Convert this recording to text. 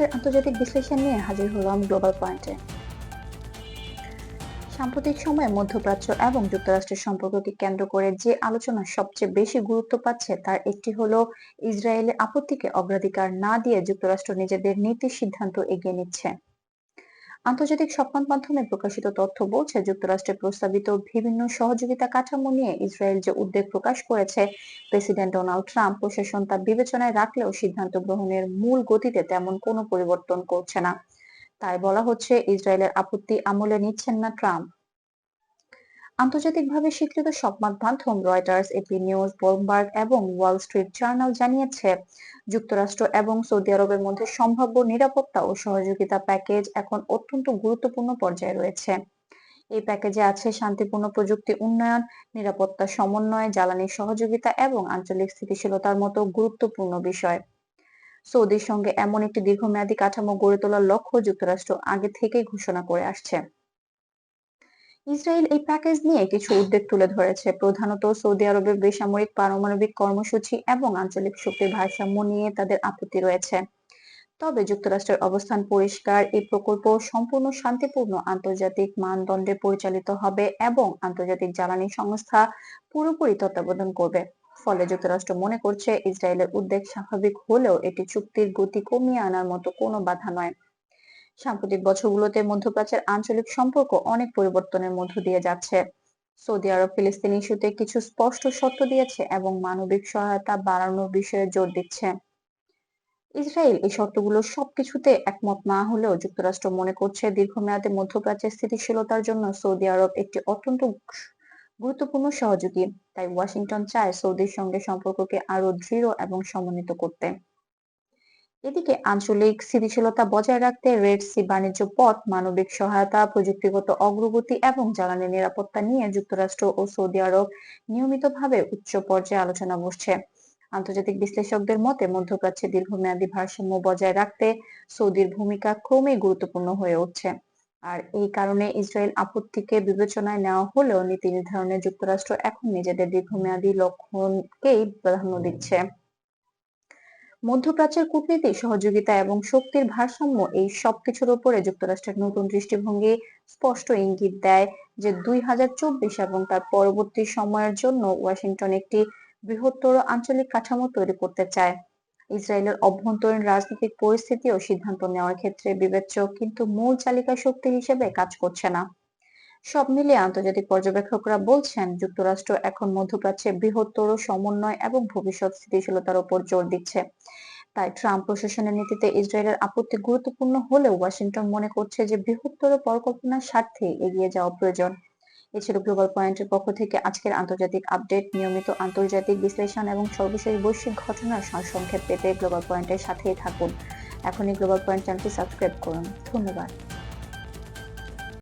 আজকের আন্তর্জাতিক বিশ্লেষণ নিয়ে হাজির হলাম গ্লোবাল পয়েন্টে সাম্প্রতিক সময়ে মধ্যপ্রাচ্য এবং যুক্তরাষ্ট্রের সম্পর্ককে কেন্দ্র করে যে আলোচনা সবচেয়ে বেশি গুরুত্ব পাচ্ছে, তার একটি হলো ইসরায়েলের আপত্তিকে অগ্রাধিকার না দিয়ে যুক্তরাষ্ট্র নিজেদের নীতি সিদ্ধান্ত এগিয়ে নিচ্ছে। আন্তর্জাতিক সংবাদ মাধ্যমে প্রকাশিত তথ্য বলছে যুক্তরাষ্ট্রের প্রস্তাবিত বিভিন্ন সহযোগিতা কাঠামো নিয়ে ইসরায়েল যে উদ্বেগ প্রকাশ করেছে, প্রেসিডেন্ট ডোনাল্ড ট্রাম্প প্রশাসন তা বিবেচনায় রাখলেও সিদ্ধান্ত গ্রহণের মূল গতিতে তেমন কোনো পরিবর্তন করছে না। তাই বলা হচ্ছে, ইসরায়েলের আপত্তি আমলে নিচ্ছেন না ট্রাম্প। আন্তর্জাতিকভাবে স্বীকৃত সংবাদ মাধ্যম রয়টার্স এপি নিউজ ব্লুমবার্গ এবং ওয়াল স্ট্রিট জার্নাল জানিয়েছে, যুক্তরাষ্ট্র এবং সৌদি আরবের মধ্যে সম্ভাব্য নিরাপত্তা ও সহযোগিতা প্যাকেজ এখন অত্যন্ত গুরুত্বপূর্ণ পর্যায়ে রয়েছে। এই প্যাকেজে আছে শান্তিপূর্ণ প্রযুক্তি উন্নয়ন, নিরাপত্তা সমন্বয়, জ্বালানি সহযোগিতা এবং আঞ্চলিক স্থিতিশীলতার মতো গুরুত্বপূর্ণ বিষয়। সৌদির সঙ্গে এমন একটি দীর্ঘমেয়াদী কাঠামো গড়ে তোলার লক্ষ্য যুক্তরাষ্ট্র আগে থেকেই ঘোষণা করে আসছে। ইসরায়েল এই প্যাকেজ নিয়ে কিছু উদ্বেগ তুলে ধরেছে। প্রধানত সৌদি আরবের বেসামরিক পারমাণবিক কর্মসূচি এবং আঞ্চলিক শক্তির ভারসাম্য নিয়ে তাদের আপত্তি রয়েছে। তবে যুক্তরাষ্ট্রের অবস্থান পরিষ্কার, এই প্রকল্প সম্পূর্ণ শান্তিপূর্ণ আন্তর্জাতিক মানদণ্ডে পরিচালিত হবে এবং আন্তর্জাতিক জ্বালানি সংস্থা পুরোপুরি তত্ত্বাবধান করবে। ফলে যুক্তরাষ্ট্র মনে করছে, ইসরায়েলের উদ্বেগ স্বাভাবিক হলেও এটি চুক্তির গতি কমিয়ে আনার মতো কোনো বাধা নয়। সাম্প্রতিক বছরগুলোতে মধ্যপ্রাচ্যের আঞ্চলিক সম্পর্ক অনেক পরিবর্তনের মধ্য দিয়ে যাচ্ছে। সৌদি আরব, ফিলিস্তিন ইস্যুতে কিছু স্পষ্ট শর্ত দিয়েছে এবং মানবিক সহায়তা বাড়ানোর বিষয়ে জোর দিচ্ছে। ইসরায়েল এই শর্তগুলো সবকিছুতে একমত না হলেও যুক্তরাষ্ট্র মনে করছে দীর্ঘমেয়াদে মধ্যপ্রাচ্যের স্থিতিশীলতার জন্য সৌদি আরব একটি অত্যন্ত গুরুত্বপূর্ণ সহযোগী। তাই ওয়াশিংটন চায় সৌদির সঙ্গে সম্পর্ককে আরও দৃঢ় এবং সমন্বিত করতে। এদিকে আঞ্চলিক স্থিতিশীলতা বজায় রাখতে রেড সি বাণিজ্য পথ, মানবিক সহায়তা, প্রযুক্তিগত অগ্রগতি এবং জ্বালানি নিরাপত্তা নিয়ে যুক্তরাষ্ট্র ও সৌদি আরব নিয়মিতভাবে উচ্চ পর্যায়ে আলোচনা বসছে আন্তর্জাতিক বিশ্লেষকদের মতে, মধ্যপ্রাচ্যে দীর্ঘমেয়াদী ভারসাম্য বজায় রাখতে সৌদির ভূমিকা ক্রমেই গুরুত্বপূর্ণ হয়ে উঠছে। আর এই কারণে ইসরায়েল আপত্তিকে বিবেচনায় নেওয়া হলেও নীতি নির্ধারণে যুক্তরাষ্ট্র এখন নিজেদের দীর্ঘমেয়াদী লক্ষণকেই প্রাধান্য দিচ্ছে। মধ্যপ্রাচ্যের কূটনীতি সহযোগিতা এবং শক্তির ভারসাম্য এই সবকিছুর উপরে যুক্তরাষ্ট্রের নতুন দৃষ্টিভঙ্গি স্পষ্ট ইঙ্গিত দেয় যে দুই হাজার চব্বিশ এবং তার পরবর্তী সময়ের জন্য ওয়াশিংটন একটি বৃহত্তর আঞ্চলিক কাঠামো তৈরি করতে চায়। ইসরায়েলের অভ্যন্তরীণ রাজনৈতিক পরিস্থিতি ও সিদ্ধান্ত নেওয়ার ক্ষেত্রে বিবেচ্য কিন্তু মূল চালিকা শক্তি হিসেবে কাজ করছে না। সব মিলিয়ে আন্তর্জাতিক পর্যবেক্ষকরা বলছেন, যুক্তরাষ্ট্র এখন মধ্যপ্রাচ্যে বৃহত্তর সমন্বয় এবং ভবিষ্যৎ স্থিতিশীলতার উপর জোর দিচ্ছে। তাই ট্রাম্প প্রশাসনের নীতিতে ইসরায়েলের আপত্তি গুরুত্বপূর্ণ হলেও ওয়াশিংটন মনে করছে যে বৃহত্তর পরিকল্পনার স্বার্থে এগিয়ে যাওয়া প্রয়োজন। এ ছিল গ্লোবাল পয়েন্টের পক্ষ থেকে আজকের আন্তর্জাতিক আপডেট। নিয়মিত আন্তর্জাতিক বিশ্লেষণ এবং সর্বশেষ বৈশ্বিক ঘটনার সংক্ষেপ পেতে গ্লোবাল পয়েন্টের সাথেই থাকুন। এখনই গ্লোবাল পয়েন্ট চ্যানেলটি সাবস্ক্রাইব করুন। ধন্যবাদ।